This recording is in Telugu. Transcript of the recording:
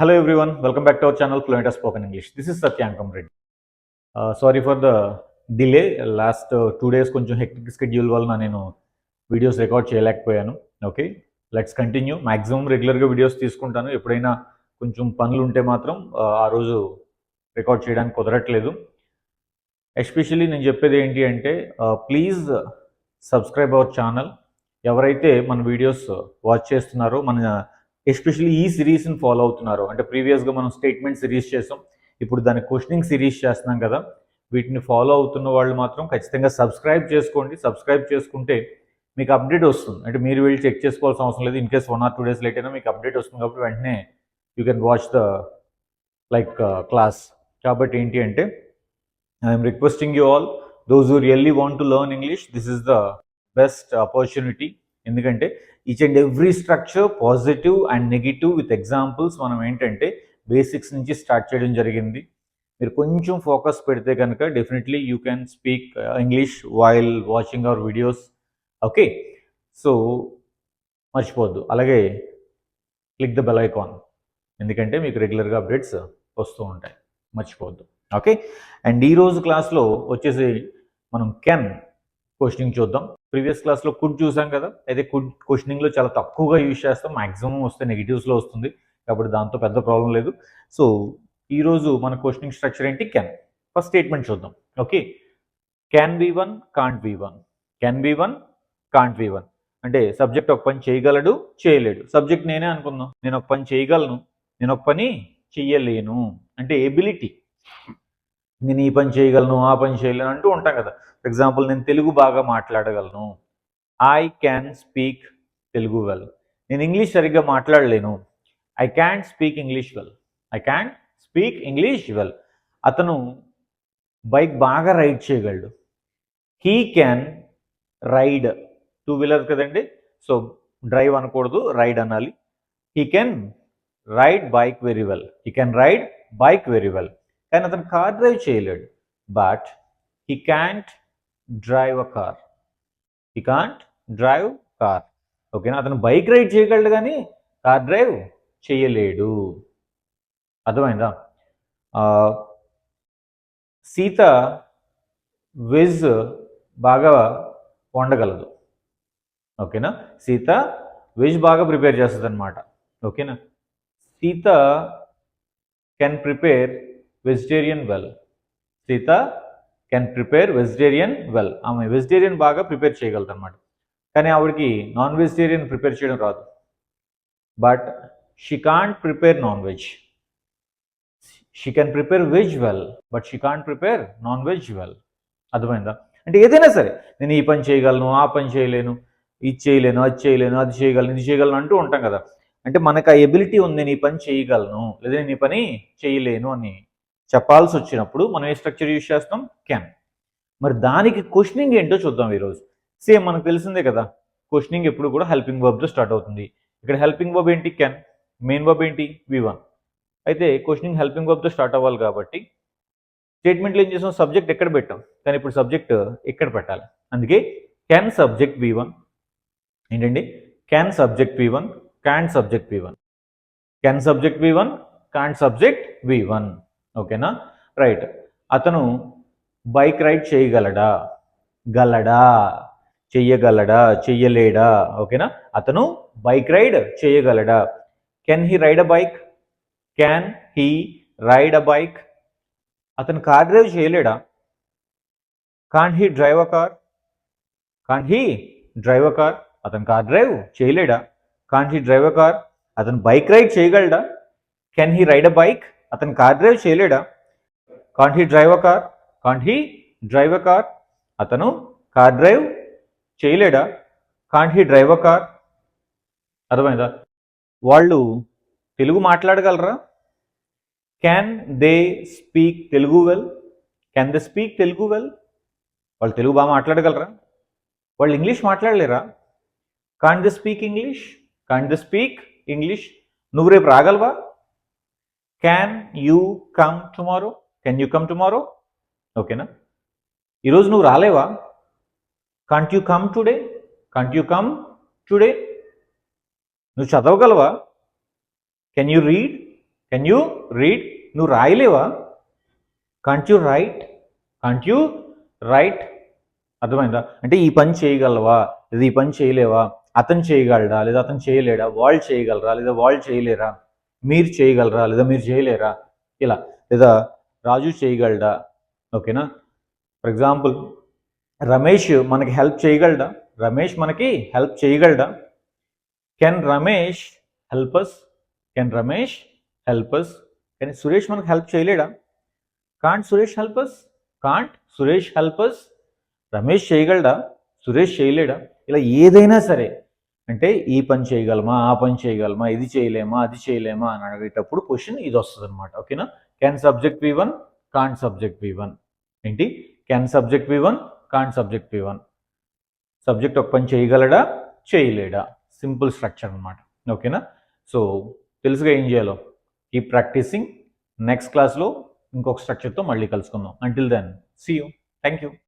Hello everyone, welcome back to our channel Fluent Spoken English. This is Satyankam Reddy. Uh, sorry for the last two days కొంచెం హెక్టిక్ స్కెడ్యూల్ వలన నేను వీడియోస్ రికార్డ్ చేయలేకపోయాను. ఓకే లెట్స్ కంటిన్యూ మ్యాక్సిమం రెగ్యులర్గా వీడియోస్ తీసుకుంటాను. ఎప్పుడైనా కొంచెం పనులు ఉంటే మాత్రం ఆ రోజు రికార్డ్ చేయడానికి కుదరట్లేదు. ఎస్పెషల్లీ నేను చెప్పేది ఏంటి అంటే ప్లీజ్ సబ్స్క్రైబ్ అవర్ ఛానల్ ఎవరైతే మన వీడియోస్ వాచ్ చేస్తున్నారో మన ఎస్పెషల్లీ ఈ సిరీస్ని ఫాలో అవుతున్నారు. అంటే ప్రీవియస్గా మనం స్టేట్మెంట్ సిరీస్ చేసాం. ఇప్పుడు దాని క్వశ్చనింగ్ సిరీస్ చేస్తున్నాం కదా. వీటిని ఫాలో అవుతున్న వాళ్ళు మాత్రం ఖచ్చితంగా సబ్స్క్రైబ్ చేసుకోండి. సబ్స్క్రైబ్ చేసుకుంటే మీకు అప్డేట్ వస్తుంది. అంటే మీరు వెళ్ళి చెక్ చేసుకోవాల్సిన అవసరం లేదు. In case one or two days late అయినా మీకు అప్డేట్ వస్తుంది కాబట్టి వెంటనే you can watch the like class. కాబట్టి ఏంటి అంటే I'm requesting you all those who really want to learn English this is the best opportunity. ఎందుకంటే each and every structure positive and negative with examples మనం ఏంటంటే బేసిక్స్ నుంచి స్టార్ట్ చేయడం జరిగింది. మీరు కొంచెం ఫోకస్ పెడితే కనుక definitely you can speak English while watching our videos okay so మర్చిపోవద్దు. అలాగే క్లిక్ ద బెల్ ఐకాన్ ఎందుకంటే మీకు రెగ్యులర్గా అప్డేట్స్ వస్తూ ఉంటాయి. మర్చిపోవద్దు. ఓకే అండ్ ఈరోజు క్లాస్లో వచ్చేసి మనం కెన్ క్వశ్చనింగ్ చూద్దాం. ప్రీవియస్ క్లాస్లో కుడ్ చూసాం కదా? అయితే కుడ్ క్వశ్చనింగ్లో చాలా తక్కువగా యూజ్ చేస్తాం. మ్యాక్సిమం వస్తే నెగిటివ్స్లో వస్తుంది. కాబట్టి దాంతో పెద్ద ప్రాబ్లం లేదు. సో ఈరోజు మన క్వశ్చనింగ్ స్ట్రక్చర్ ఏంటి? కెన్. ఫస్ట్ స్టేట్మెంట్ చూద్దాం. Okay? Can V one can't V one. Can V one can't V one. అంటే సబ్జెక్ట్ ఒక పని చేయగలడు చేయలేడు. సబ్జెక్ట్ నేనే అనుకుందాం. నేను ఒక పని చేయగలను నేను ఒక పని చెయ్యలేను. అంటే ఎబిలిటీ. నేను ఈ పని చేయగలను ఆ పని చేయలేను అంటూ ఉంటాం కదా. ఫర్ ఎగ్జాంపుల్ నేను తెలుగు బాగా మాట్లాడగలను. I can speak Telugu well నేను ఇంగ్లీష్ సరిగ్గా మాట్లాడలేను. I can speak English well I can speak English well అతను బైక్ బాగా రైడ్ చేయగలడు. He can ride two wheeler కదండి. సో డ్రైవ్ అనకూడదు రైడ్ అనాలి. He can ride bike very well he can ride bike very well కానీ అతను కార్ డ్రైవ్ చేయలేడు. But he can't drive a car he can't drive car ఓకేనా అతను బైక్ రైడ్ చేయగలడు కానీ కార్ డ్రైవ్ చేయలేడు. అర్థమైందా? సీత వెజ్ బాగా వండగలదు. ఓకేనా సీత వెజ్ బాగా ప్రిపేర్ చేస్తుంది అనమాట ఓకేనా Sita can prepare vegetarian well Sita can prepare vegetarian well ఆమె వెజిటేరియన్ బాగా ప్రిపేర్ చేయగలదు అనమాట కానీ ఆవిడకి నాన్ వెజిటేరియన్ ప్రిపేర్ చేయడం రాదు. But she can't prepare non veg she can prepare veg well but she can't prepare non veg well అర్థమైందా? అంటే ఏదైనా సరే నేను ఈ పని చేయగలను ఆ పని చేయలేను ఇది చేయలేను అది చేయలేను అది చేయగలను ఇది చేయగలను అంటూ ఉంటాం కదా. అంటే మనకు ఆ ఎబిలిటీ ఉంది నేను ఈ పని చేయగలను లేదా నేను ఈ పని చేయలేను అని చెప్పాల్సి వచ్చినప్పుడు మనం ఏ స్ట్రక్చర్ యూజ్ చేస్తాం? క్యాన్ మరి దానికి క్వశ్చనింగ్ ఏంటో చూద్దాం ఈరోజు. సేమ్ మనకు తెలిసిందే కదా. క్వశ్చనింగ్ ఎప్పుడు కూడా హెల్పింగ్ వర్బ్తో స్టార్ట్ అవుతుంది. ఇక్కడ హెల్పింగ్ వర్బ్ ఏంటి? క్యాన్ మెయిన్ వర్బ్ ఏంటి? వి వన్ అయితే క్వశ్చనింగ్ హెల్పింగ్ వర్బ్తో స్టార్ట్ అవ్వాలి కాబట్టి స్టేట్మెంట్లో ఏం చేసాం? సబ్జెక్ట్ ఎక్కడ పెట్టాం? కానీ ఇప్పుడు సబ్జెక్ట్ ఎక్కడ పెట్టాలి? అందుకే క్యాన్ సబ్జెక్ట్ వి వన్ ఏంటండి? Can subject V one can subject V one can subject V one can't subject V one ఓకేనా? రైట్. అతను బైక్ రైడ్ చేయగలడా? గలడా? చెయ్యగలడా? చెయ్యలేడా? ఓకేనా? అతను bike ride చేయగలడా? Can he ride a bike can he ride a bike అతను car drive చేయలేడా? Can't he drive a car can't he drive a car అతను car drive చేయలేడా? Can't he drive a car అతను bike ride చేయగలడా? Can he ride a bike అతను car drive చేయలేడా? Can't he drive a car can't he drive a car అతను car drive చేయలేడా? Can't he drive a car అర్థమైందా? వాళ్ళు Telugu మాట్లాడగలరా? Can they speak Telugu well can they speak Telugu well వాళ్ళు తెలుగు బాగా మాట్లాడగలరా? వాళ్ళు English మాట్లాడలేరా? Can't they speak English can't they speak English నువ్వు రేపు రాగలవా? Can you come tomorrow can you come tomorrow ఓకేనా ఈరోజు నువ్వు రాలేవా? Can't you come today can't you come today నువ్వు చదవగలవా? Can you read can you read నువ్వు రాయలేవా? Can't you write can't you write అర్థమైందా? అంటే ఈ పని చేయగలవా? లేదా ఈ పని చేయలేవా? అతను చేయగలడా? లేదా అతను చేయలేడా? వాళ్ళు చేయగలరా? లేదా వాళ్ళు చేయలేరా? మీరు చేయగలరా లేదా మీరు చేయలేరా? ఇలా. లేదా రాజు చేయగలడా? ఓకేనా? ఫర్ ఎగ్జాంపుల్ రమేష్ మనకి హెల్ప్ చేయగలడా? రమేష్ మనకి help చేయగలడా? Can Ramesh help us can Ramesh help us కానీ సురేష్ మనకు help చేయలేడా? Can't Suresh help us can't Suresh help us Ramesh చేయగలడా? Suresh చేయలేడా? ఇలా ఏదైనా సరే. అంటే ఈ పని చేయగలమా ఆ పని చేయగలమా ఇది చేయలేమా అది చేయలేమా అని అడిగేటప్పుడు క్వశ్చన్ ఇది వస్తుంది అనమాట ఓకేనా can subject V one can't subject V one ఏంటి? Can subject V one can't subject V one subject ఒక పని చేయగలడా? చేయలేడా? సింపుల్ స్ట్రక్చర్ అనమాట ఓకేనా సో తెలుసుగా ఏం చేయాలో? ఈ ప్రాక్టీసింగ్ నెక్స్ట్ క్లాస్లో ఇంకొక స్ట్రక్చర్తో మళ్ళీ కలుసుకుందాం. Until then see you thank you